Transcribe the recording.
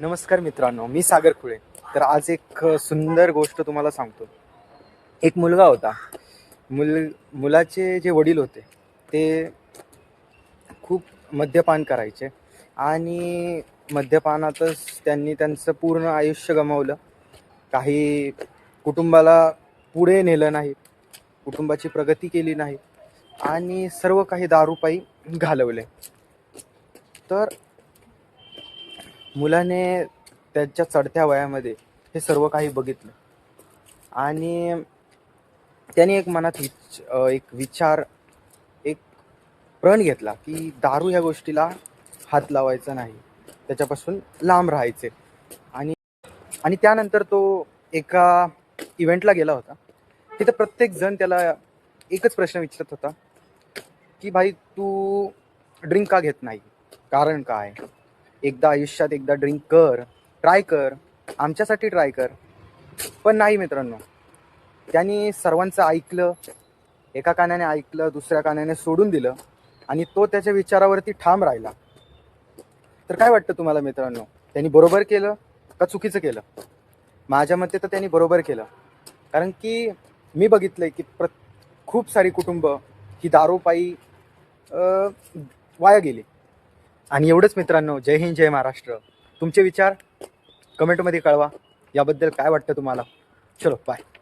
नमस्कार मित्रांनो मी सागर खुळे. तर आज एक सुंदर गोष्ट तुम्हाला सांगतो. एक मुलगा होता. मुल मुलाचे जे वडील होते ते खूप मद्यपान करायचे आणि मद्यपानातच त्यांनी त्यांचं पूर्ण आयुष्य गमावलं. काही कुटुंबाला पुढे नेलं नाही कुटुंबाची प्रगती केली नाही आणि सर्व काही दारूपायी घालवले. तर मुलाने त्याच्या चढत्या वयामध्ये हे सर्व काही बघितलं. आणि त्याने एक मनात विच एक विचार एक प्रण घेतला की दारू ह्या गोष्टीला हात लावायचा नाही. त्याच्यापासून लांब राहायचे. आणि आणि त्यानंतर तो एका इव्हेंटला गेला होता. तिथं प्रत्येक जण त्याला एकच प्रश्न विचारत होता की भाई तू ड्रिंक का घेत नाही? कारण काय? एकदा आयुष्यात एकदा ड्रिंक कर ट्राय कर आमच्यासाठी ट्राय कर. पण नाही मित्रांनो त्यांनी सर्वांचं ऐकलं एका कानाने ऐकलं दुसऱ्या कानाने सोडून दिलं आणि तो त्याच्या विचारावरती ठाम राहिला. तर काय वाटतं तुम्हाला मित्रांनो? त्यांनी बरोबर केलं का चुकीचं केलं? माझ्या मते तर त्यांनी बरोबर केलं. कारण की मी बघितलंय की प्र खूप सारी कुटुंब ही दारूपायी वाया गेली. आणि एवढंच मित्रांनो जय हिंद जय महाराष्ट्र. तुमचे विचार कमेंटमध्ये कळवा. याबद्दल काय वाटतं तुम्हाला? चलो बाय